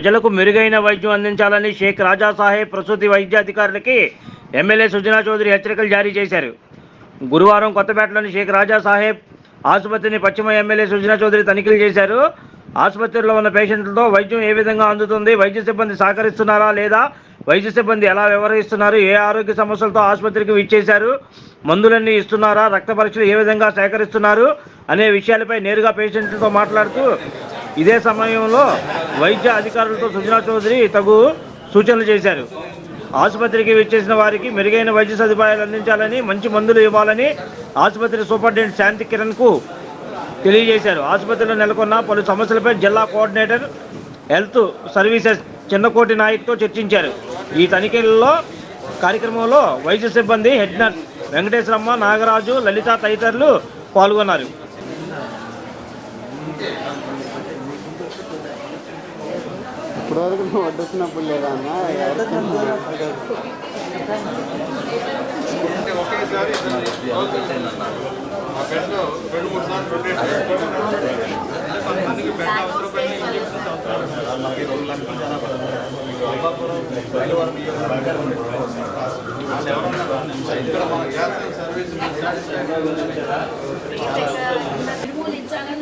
ప్రజలకు మెరుగైన వైద్యం అందించాలని షేక్ రాజా సాహెబ్ ప్రసూతి వైద్యాధికారులకి ఎమ్మెల్యే సుజనా చౌదరి హెచ్చరికలు జారీ చేశారు. గురువారం కొత్తపేటలోని షేక్ రాజా సాహెబ్ ఆసుపత్రిని పశ్చిమ ఎమ్మెల్యే సుజనా చౌదరి తనిఖీలు చేశారు. ఆసుపత్రిలో ఉన్న పేషెంట్లతో వైద్యం ఏ విధంగా అందుతుంది వైద్య సిబ్బంది సహకరిస్తున్నారా లేదా వైద్య సిబ్బంది ఎలా వ్యవహరిస్తున్నారు ఏ ఆరోగ్య సమస్యలతో ఆసుపత్రికి విచ్చేశారు మందులన్నీ ఇస్తున్నారా రక్త పరీక్షలు ఏ విధంగా సేకరిస్తున్నారు అనే విషయాలపై నేరుగా పేషెంట్లతో మాట్లాడుతూ ఇదే సమయంలో వైద్య అధికారులతో సుజనా చౌదరి తగు సూచనలు చేశారు. ఆసుపత్రికి విచ్చేసిన వారికి మెరుగైన వైద్య సదుపాయాలు అందించాలని మంచి మందులు ఇవ్వాలని ఆసుపత్రి సూపరింటెండెంట్ శాంతి కిరణ్కు తెలియజేశారు. ఆసుపత్రిలో నెలకొన్న పలు సమస్యలపై జిల్లా కోఆర్డినేటర్ హెల్త్ సర్వీసెస్ చిన్నకోటి నాయక్తో చర్చించారు. ఈ తనిఖీలలో కార్యక్రమంలో వైద్య సిబ్బంది హెడ్ నర్స్ వెంకటేశ్వరమ్మ నాగరాజు లలిత తదితరులు పాల్గొన్నారు. ఇప్పుడు వరకు నువ్వు వడ్డుకున్నప్పుడు లేదా అన్న?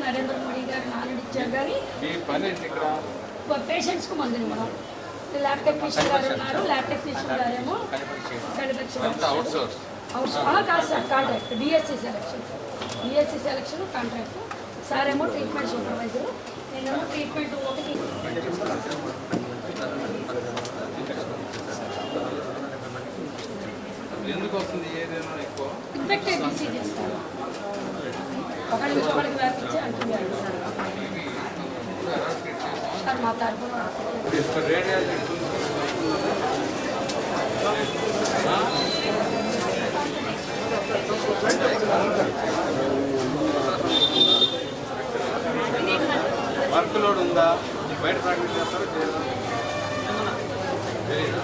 నరేంద్ర మోడీ గారు నాలుగు ఇచ్చారు కానీ పేషెంట్స్కు మందులు ఇవ్వడం ల్యాబ్ టెక్నీషియన్ గారు ఉన్నారు ల్యాబ్ టెక్నీషియన్ గారేమో కాదు sir contract DSC selection DSC selection contract sir ఏమో ట్రీట్మెంట్ సూపర్వైజర్ నేనేమో ట్రీట్మెంట్ ఒకటి ఎందుకు వస్తుంది ఏదైనా ఎక్కువ ఇన్ఫెక్టెడ్ డిసీజెస్ సార్ ఒకరి నుంచి వ్యాపించి అంటున్నారు సార్ మా వర్క్ లోడ్ ఉందా బయట ప్రాక్టీస్ చేస్తారా చేయరా? తెలీదా?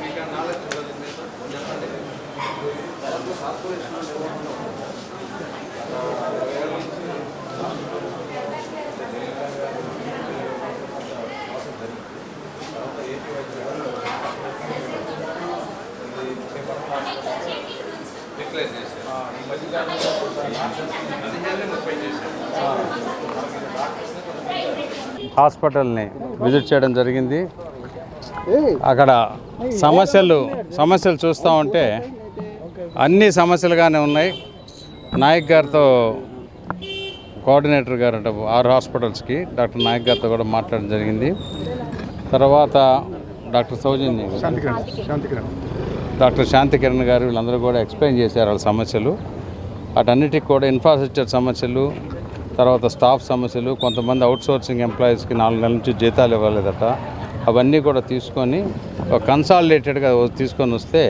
మీకు చెప్పండి. చేశారు ముప్పై చేశారు హాస్పిటల్ని విజిట్ చేయడం జరిగింది. అక్కడ సమస్యలు సమస్యలు చూస్తూ ఉంటే అన్ని సమస్యలుగానే ఉన్నాయి. నాయక్ గారితో కోఆర్డినేటర్ గారు అంటే ఆరు హాస్పిటల్స్కి డాక్టర్ నాయక్ గారితో కూడా మాట్లాడడం జరిగింది. తర్వాత డాక్టర్ సౌజన్య డాక్టర్ శాంతి కిరణ్ గారు వీళ్ళందరూ కూడా ఎక్స్ప్లెయిన్ చేశారు వాళ్ళ సమస్యలు. వాటన్నిటికి కూడా ఇన్ఫ్రాస్ట్రక్చర్ సమస్యలు తర్వాత స్టాఫ్ సమస్యలు కొంతమంది అవుట్సోర్సింగ్ ఎంప్లాయీస్కి నాలుగు నెలల నుంచి జీతాలు ఇవ్వలేదట. అవన్నీ కూడా తీసుకొని ఒక కన్సాలిడేటెడ్గా తీసుకొని వస్తే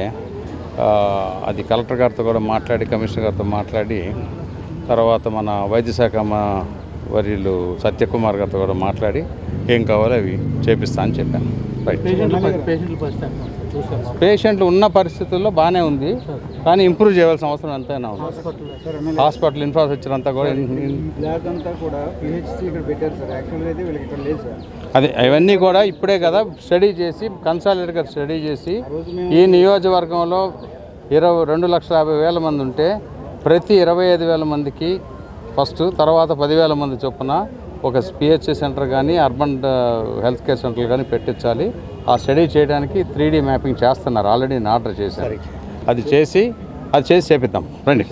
అది కలెక్టర్ గారితో కూడా మాట్లాడి కమిషనర్ గారితో మాట్లాడి తర్వాత మన వైద్య శాఖ వర్యులు సత్యకుమార్ గారితో కూడా మాట్లాడి ఏం కావాలో అవి చేపిస్తా అని చెప్పాను. రైట్ పేషెంట్లు ఉన్న పరిస్థితుల్లో బాగానే ఉంది. కానీ ఇంప్రూవ్ చేయవలసిన అవసరం ఎంతైనా ఉంది. హాస్పిటల్ ఇన్ఫ్రాస్ట్రక్చర్ అంతా కూడా అదే అవన్నీ కూడా ఇప్పుడే కదా స్టడీ చేసి కన్సాలిడేట్గా స్టడీ చేసి ఈ నియోజకవర్గంలో ఇరవై రెండు లక్షల యాభై వేల మంది ఉంటే ప్రతి ఇరవై ఐదు వేల మందికి ఫస్ట్ తర్వాత పదివేల మంది చొప్పున ఒక పిహెచ్సి సెంటర్ కానీ అర్బన్ హెల్త్ కేర్ సెంటర్ కానీ పెట్టించాలి. ఆ స్టడీ చేయడానికి త్రీ మ్యాపింగ్ చేస్తున్నారు. ఆల్రెడీ నేను ఆర్డర్ చేశాను. అది చేసి అది చేసి చేపిద్దాం. రండి.